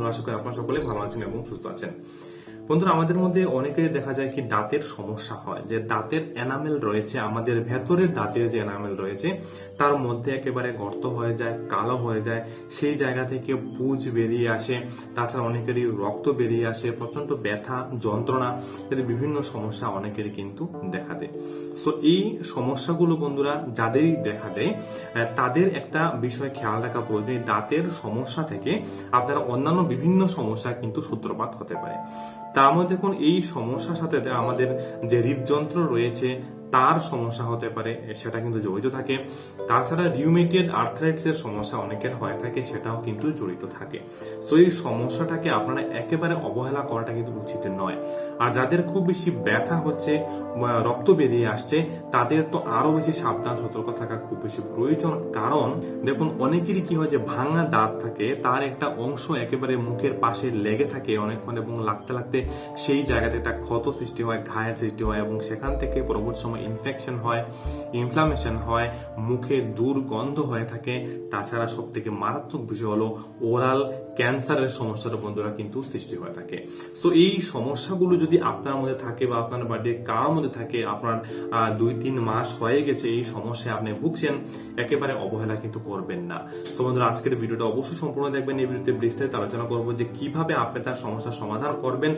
বন্ধুরা আশা করি আপনারা সকলে ভালো আছেন এবং সুস্থ আছেন। বন্ধুরা, আমাদের মধ্যে অনেকেরই দেখা যায় কি দাঁতের সমস্যা হয়, যে দাঁতের এনামেল রয়েছে, আমাদের ভেতরের দাঁতের যে এনামেল রয়েছে, তার মধ্যে একেবারে গর্ত হয়ে যায়, কালো হয়ে যায়, সেই জায়গা থেকে পুজ বেরিয়ে আসে, তাছাড়া অনেকেরই রক্ত বেরিয়ে আসে প্রচণ্ড ব্যথা, যন্ত্রণা ইত্যাদি বিভিন্ন সমস্যা অনেকেরই কিন্তু দেখা দেয়। সো এই সমস্যাগুলো বন্ধুরা যাদেরই দেখা দেয় তাদের একটা বিষয় খেয়াল রাখা প্রয়োজন দাঁতের সমস্যা থেকে আপনারা অন্যান্য বিভিন্ন সমস্যা কিন্তু সূত্রপাত হতে পারে। তার মধ্যে এখন এই সমস্যার সাথে আমাদের যে হৃদযন্ত্র রয়েছে তার সমস্যা হতে পারে সেটা কিন্তু জড়িত থাকে। তাছাড়া রিউমেটেড আর্থ্রাইটিস এর সমস্যা অনেকের হয়ে থাকে, সেটাও কিন্তু জড়িত থাকে। সো এই সমস্যাটাকে আপনারা একেবারে অবহেলা করাটা কিন্তু উচিত নয়। আর যাদের খুব বেশি ব্যথা হচ্ছে রক্ত বেরিয়ে আসছে, তাদের তো আরও বেশি সাবধান, সতর্ক থাকা খুব বেশি প্রয়োজন। কারণ, দেখুন, অনেকেরই কি হয় যে ভাঙা দাঁত থাকে, তার একটা অংশ একেবারে মুখের পাশে লেগে থাকে অনেকক্ষণ এবং লাগতে লাগতে সেই জায়গাতে একটা ক্ষত সৃষ্টি হয় ঘায়ের সৃষ্টি হয় এবং সেখান থেকে পরবর্তী সময় ইনফেকশন হয় ইনফ্লামেশন হয়, মুখে দুর্গন্ধ হয়ে থাকে। তাছাড়া সব থেকে মারাত্মক বিষয় হলো ওরাল ক্যান্সারের সমস্যাটা বন্ধুরা কিন্তু সৃষ্টি হয়ে থাকে। সো এই সমস্যাগুলো যদি আপনার মধ্যে থাকে বা আপনার বাড়ির কারোর মধ্যে থাকে, আপনার দুই তিন মাস হয়ে গেছে, এই সমস্যায় আপনি ভুগছেন, একেবারে অবহেলা কিন্তু করবেন না। সো বন্ধুরা, আজকের ভিডিওটা অবশ্যই সম্পূর্ণ দেখবেন। এই ভিডিওতে বিস্তারিত আলোচনা করব যে কীভাবে আপনি তার সমস্যার সমাধান করবেন।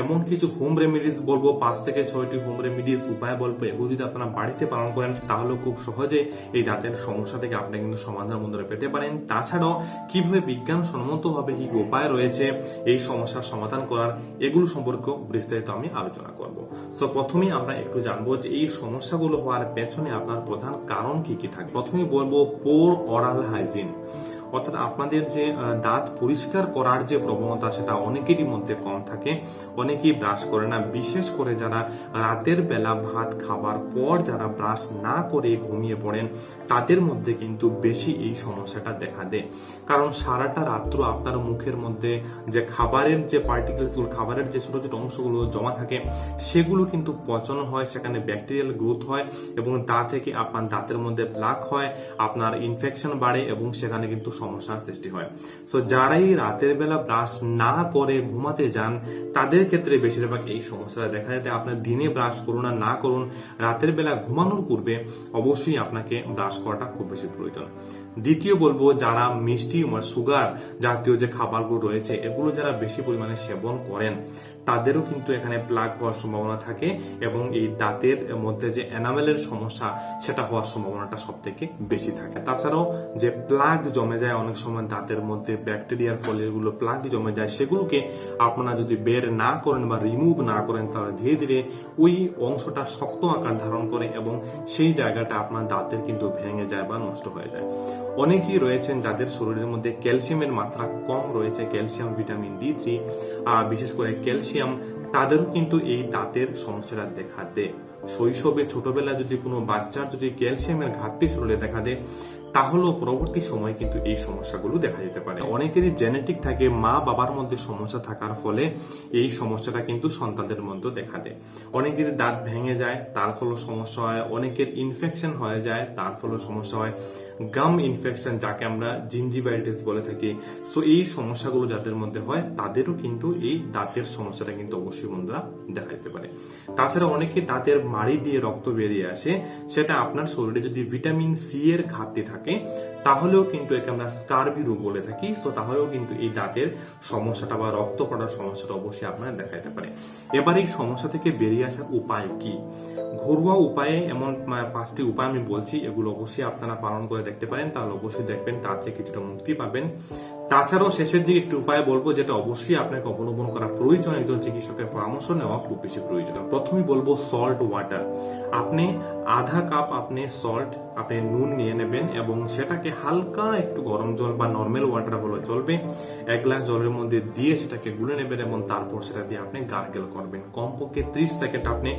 এমন কিছু হোম রেমিডিস বলব, পাঁচ থেকে ছয়টি হোম রেমিডিস উপায় বলব, এগুলো যদি আপনারা বাড়িতে পালন করেন, তাহলে খুব সহজে এই দাঁতের সমস্যা থেকে আপনি কিন্তু সমাধান বন্ধুরা পেতে পারেন। তাছাড়াও, কীভাবে বিজ্ঞানসম্মত ভাবে কি উপায় রয়েছে, এই সমস্যার সমাধান করার, এগুলো সম্পর্কে বিস্তারিত আমি আলোচনা করব। সো প্রথমেই আমরা একটু জানব যে এই সমস্যাগুলো হওয়ার পেছনে আপনার প্রধান কারণ কি কি থাকে? প্রথমেই বলব পোর অরাল হাইজিন অর্থাৎ আপনাদের যে দাঁত পরিষ্কার করার যে প্রবণতা সেটা অনেকেরই মধ্যে কম থাকে। অনেকেই ব্রাশ করে না। বিশেষ করে যারা রাতের বেলা ভাত খাবার পর যারা ব্রাশ না করে ঘুমিয়ে পড়েন, তাদের মধ্যে কিন্তু বেশি এই সমস্যাটা দেখা দেয়। কারণ সারাটা রাত্র আপনার মুখের মধ্যে যে খাবারের যে পার্টিকেলসগুলো খাবারের যে ছোট ছোট অংশগুলো জমা থাকে, সেগুলো কিন্তু পচন হয়, সেখানে ব্যাকটেরিয়াল গ্রোথ হয় এবং তা থেকে আপনার দাঁতের মধ্যে প্লাক হয়, আপনার ইনফেকশন বাড়ে এবং সেখানে কিন্তু সমস্যার সৃষ্টি হয়। সো যারাই রাতের বেলা ব্রাশ না করে ঘুমাতে যান, তাদের ক্ষেত্রে বেশিরভাগ এই সমস্যাটা দেখা যায়। আপনার দিনে ব্রাশ করুন আর না করুন, রাতের বেলা ঘুমানোর পূর্বে অবশ্যই আপনাকে ব্রাশ করাটা খুব বেশি প্রয়োজন। দ্বিতীয় বলব, যারা মিষ্টি সুগার জাতীয় যে খাবারগুলো রয়েছে, এগুলো যারা বেশি পরিমাণে সেবন করেন তাদেরও কিন্তু এখানে প্লাগ হওয়ার সম্ভাবনা থাকে এবং এই দাঁতের মধ্যে যে এনামেলের সমস্যা, সেটা হওয়ার সম্ভাবনাটা সব থেকে বেশি থাকে। তাছাড়াও যে প্লাগ জমে যায়, অনেক সময় দাঁতের মধ্যে ব্যাকটেরিয়ার ফলে এগুলো প্লাগ জমে যায়, সেগুলোকে আপনারা যদি বের না করেন বা রিমুভ না করেন, তাহলে ধীরে ধীরে ওই অংশটা শক্ত আকার ধারণ করে এবং সেই জায়গাটা আপনার দাঁতের কিন্তু ভেঙে যায় বা নষ্ট হয়ে যায়। অনেকেই রয়েছেন যাদের শরীরের মধ্যে ক্যালসিয়ামের মাত্রা কম রয়েছে, ক্যালসিয়াম, ভিটামিন ডি থ্রি বিশেষ করে ক্যালসিয়াম, তাদেরও কিন্তু এই দাঁতের সমস্যাটা দেখা দেয়। শৈশবে ছোটবেলা যদি কোনো বাচ্চার যদি ক্যালসিয়ামের ঘাটতি শরীরে দেখা দেয়, তাহলেও পরবর্তী সময় কিন্তু এই সমস্যাগুলো দেখা যেতে পারে। অনেকেরই জেনেটিক থাকে, মা বাবার মধ্যে সমস্যা থাকার ফলে এই সমস্যাটা কিন্তু সন্তানদের মধ্যে দেখা দেয়। অনেকের দাঁত ভেঙে যায়, তার ফলে সমস্যা হয়, অনেকের ইনফেকশন হয়ে যায়, তার ফলে সমস্যা হয়। গাম ইনফেকশন যাকে আমরা জিঞ্জিভাইটিস বলে থাকি। সো এই সমস্যাগুলো যাদের মধ্যে হয়, তাদেরও কিন্তু এই দাঁতের সমস্যাটা কিন্তু অবশ্যই বন্ধুরা দেখাইতে পারে। তাছাড়া অনেকে দাঁতের মাড়ি দিয়ে রক্ত বেরিয়ে আসে, সেটা আপনার শরীরে যদি ভিটামিন সি এর ঘাটতি থাকে তাহলেও কিন্তু একে আমরা স্কারবি রোগ বলে থাকি সো তাহলেও কিন্তু এই দাঁতের সমস্যাটা বা রক্ত পড়ার সমস্যাটা অবশ্যই আপনার দেখা যেতে পারে। এবার এই সমস্যা থেকে বেরিয়ে আসার উপায় কি? ঘরোয়া উপায়ে এমন পাঁচটি উপায় আমি বলছি, এগুলো অবশ্যই আপনারা পালন করে দেখতে পারেন, তাহলে অবশ্যই দেখবেন তার থেকে কিছুটা মুক্তি পাবেন। তাছাড়াও শেষের দিকে একটি উপায় বলব, যেটা অবশ্যই আপনাকে অবলম্বন করা প্রয়োজন, একজন চিকিৎসকের পরামর্শ নেওয়া খুব বেশি প্রয়োজন। প্রথমেই বলব সল্ট ওয়াটার আপনি আধা কাপ আপনি সল্ট আপনি নুন নিয়ে নেবেন এবং সেটাকে হালকা একটু গরম জল বা নর্মাল ওয়াটার হলে চলবে। এক গ্লাস জলের মধ্যে দিয়ে সেটাকে গুলে নেবেন এবং তারপর সেটা দিয়ে আপনি গার্গেল করবেন। কমপক্ষে ত্রিশ সেকেন্ড আপনি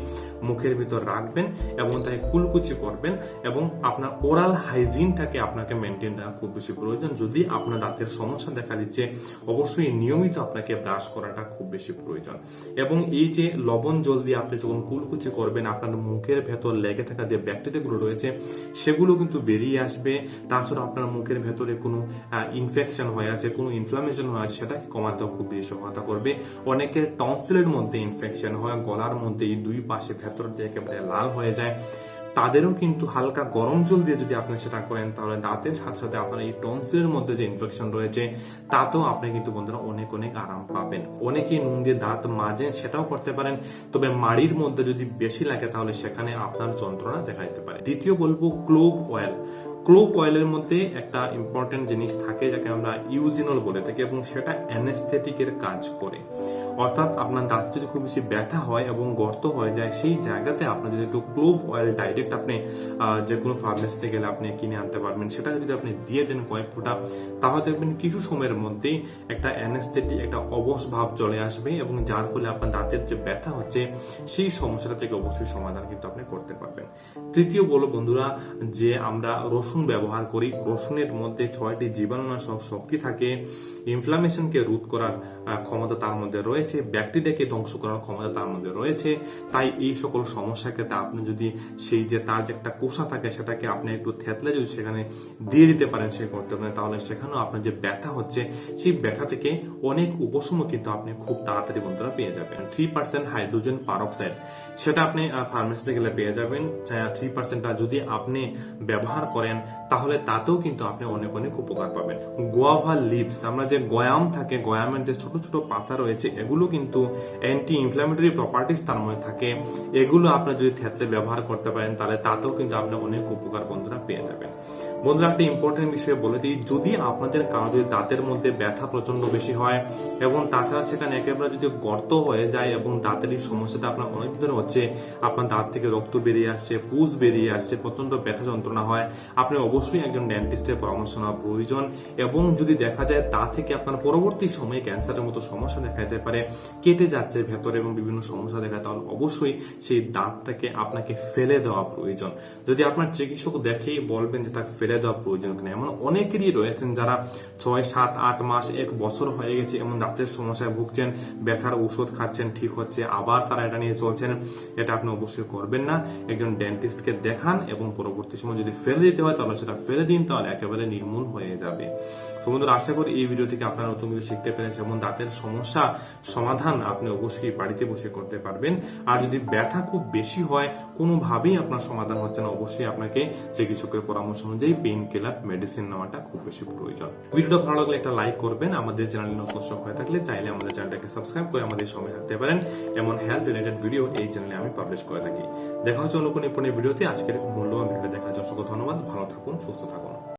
মুখের ভিতর রাখবেন এবং তাই কুলকুচি করবেন এবং আপনার ওরাল হাইজিনটাকে আপনাকে মেনটেন রাখা খুব বেশি প্রয়োজন। যদি আপনার দাঁতের সমস্যা দেখা দিচ্ছে, অবশ্যই নিয়মিত আপনাকে ব্রাশ করাটা খুব বেশি প্রয়োজন। এবং এই যে লবণ জল দিয়ে আপনি যখন কুলকুচি করবেন, আপনার মুখের ভেতর লেগে থাকা যে ব্যাকটেরিয়াগুলো রয়েছে সেগুলো কিন্তু বেরিয়ে আসবে। তাছাড়া আপনার মুখের ভেতরে কোনো ইনফেকশন হয়ে আছে, কোনো ইনফ্লামেশন হয়ে আছে, সেটা কমাতেও খুব বেশি সহায়তা করবে। অনেকের টনসিলের মধ্যে ইনফেকশন হয়, গলার মধ্যে এই দুই পাশে ভেতর দিয়ে একেবারে লাল হয়ে যায়। তাদেরও কিন্তু হালকা গরম জল দিয়ে যদি আপনি সেটা করেন, তাহলে দাঁতের সাথে সাথে আপনার এই টনসিলের মধ্যে যে ইনফেকশন রয়েছে, তাতেও আপনি কিন্তু বন্ধুরা অনেক অনেক আরাম পাবেন। অনেকে নুন দিয়ে দাঁত মাজেন সেটাও করতে পারেন, তবে মাড়ির মধ্যে যদি বেশি লাগে, তাহলে সেখানে আপনার যন্ত্রণা দেখা দিতে পারে। দ্বিতীয় বলব ক্লোভ অয়েল। ক্লোভ অয়েলের মধ্যে একটা ইম্পর্টেন্ট জিনিস থাকে, যাকে আমরা ইউজিনল বলে থাকি, এবং সেটা অ্যানেস্থেটিকের কাজ করে। অর্থাৎ আপনার দাঁত যদি খুব বেশি ব্যথা হয় এবং গর্ত হয়ে যায়, সেই জায়গাতে আপনার যদি একটু ক্লোভ অয়েল ডাইরেক্ট আপনি যে কোনো ফার্মেসিতে গেলে আপনি কিনে আনতে পারবেন। সেটা যদি আপনি দিয়ে দেন কয়েক ফোঁটা, তাহলে দেখবেন কিছু সময়ের মধ্যেই একটা অ্যানেস্থেটিক একটা অবশ ভাব চলে আসবে এবং যার ফলে আপনার দাঁতের যে ব্যথা হচ্ছে, সেই সমস্যাটা থেকে অবশ্যই সমাধান কিন্তু আপনি করতে পারবেন। তৃতীয় বলো বন্ধুরা, যে আমরা রসুন ব্যবহার করি। রসুনের মধ্যে ছয়টি জীবাণুনাশক শক্তি থাকে। ইনফ্লামেশনকে রোধ করার ক্ষমতা তার মধ্যে রয়েছে। ব্যাকটেরিয়াকে ধ্বংস করার ক্ষমতা তার মধ্যে রয়েছে। তাই এই সকল সমস্যার ক্ষেত্রে আপনি যদি সেই যে তার যে একটা কোষা থাকে, সেটাকে আপনি একটু থেতলে যদি সেখানে দিয়ে দিতে পারেন সেই করতে পারেন তাহলে সেখানেও আপনার যে ব্যথা হচ্ছে, সেই ব্যথা থেকে অনেক উপশম কিন্তু আপনি খুব তাড়াতাড়ি বন্ধুরা পেয়ে যাবেন। থ্রি পার্সেন্ট হাইড্রোজেন পারক্সাইড সেটা আপনি ফার্মেসিতে গেলে পেয়ে যাবেন। থ্রি পার্সেন্টটা যদি আপনি ব্যবহার করেন, তাহলে তাতেও কিন্তু আপনি অনেক অনেক উপকার পাবেন। গোয়াভা লিভস আমরা যে গয়াম থাকে, গয়ামের যে ছোট ছোট পাতা রয়েছে এগুলো কিন্তু অ্যান্টি ইনফ্ল্যামেটরি প্রপার্টিস তার মধ্যে থাকে। এগুলো আপনি যদি থেতলে ব্যবহার করতে পারেন, তাহলে তাতেও কিন্তু আপনি অনেক উপকার বন্ধুরা পেয়ে যাবেন। বন্ধুরা, একটা ইম্পর্টেন্ট বিষয় বলে দিই, যদি আপনাদের কারও যদি দাঁতের মধ্যে ব্যথা প্রচণ্ড বেশি হয় এবং তাছাড়া সেখানে একেবারে যদি গর্ত হয়ে যায় এবং দাঁতের এই সমস্যাটা আপনার অনেক ধরে হচ্ছে, আপনার দাঁত থেকে রক্ত বেরিয়ে আসছে পুজ বেরিয়ে আসছে প্রচণ্ড ব্যথা যন্ত্রণা হয়, আপনি অবশ্যই একজন ডেন্টিস্টের পরামর্শ নেওয়া প্রয়োজন এবং যদি দেখা যায় তা থেকে আপনার পরবর্তী সময়ে ক্যান্সারের মতো সমস্যা দেখা যেতে পারে, কেটে যাচ্ছে ভেতরে এবং বিভিন্ন সমস্যা দেখা, তাহলে অবশ্যই সেই দাঁতটাকে আপনাকে ফেলে দেওয়া প্রয়োজন। যদি আপনার চিকিৎসক দেখেই বলবেন যে তাকে ফেলে দেওয়া প্রয়োজন কিনা এমন অনেকেরই রয়েছেন যারা ছয়, সাত, আট মাস, এক বছর হয়ে গেছে এমন দাঁতের সমস্যায় ভুগছেন, ব্যথার ঔষধ খাচ্ছেন, ঠিক হচ্ছে, আবার তারা এটা নিয়ে চলছেন, এটা আপনি অবশ্যই করবেন না। একজন ডেন্টিস্টকে দেখান এবং পরবর্তী সময় যদি ফেলে দিতে হয়, তাহলে সেটা ফেলে দিন, তাহলে একেবারে নির্মূল হয়ে যাবে। সমুদ্র আশা করি এই ভিডিও থেকে আপনারা নতুন কিছু শিখতে পেরেছেন এবং দাঁতের সমস্যা সমাধান আপনি অবশ্যই বাড়িতে বসে করতে পারবেন। আর যদি ব্যথা খুব বেশি হয়, কোনোভাবেই আপনার সমাধান হচ্ছে না, অবশ্যই আপনাকে চিকিৎসকের পরামর্শ অনুযায়ী পেইন কিলার মেডিসিন নেওয়াটা খুব বেশি প্রয়োজন। ভিডিওটা ভালো লাগলে একটা লাইক করবেন। আমাদের চ্যানেল নতুন সব হয়ে থাকলে চাইলে আমাদের চ্যানেলটাকে সাবস্ক্রাইব করে আমাদের সঙ্গে থাকতে পারেন। এমন হেলথ রিলেটেড ভিডিও এই চ্যানেলে আমি পাবলিশ করে থাকি। দেখা হচ্ছে অন্য কোনো ভিডিওতে আজকের মূল্যবান ভিডিও দেখার জন্য ধন্যবাদ। ভালো থাকুন, সুস্থ থাকুন।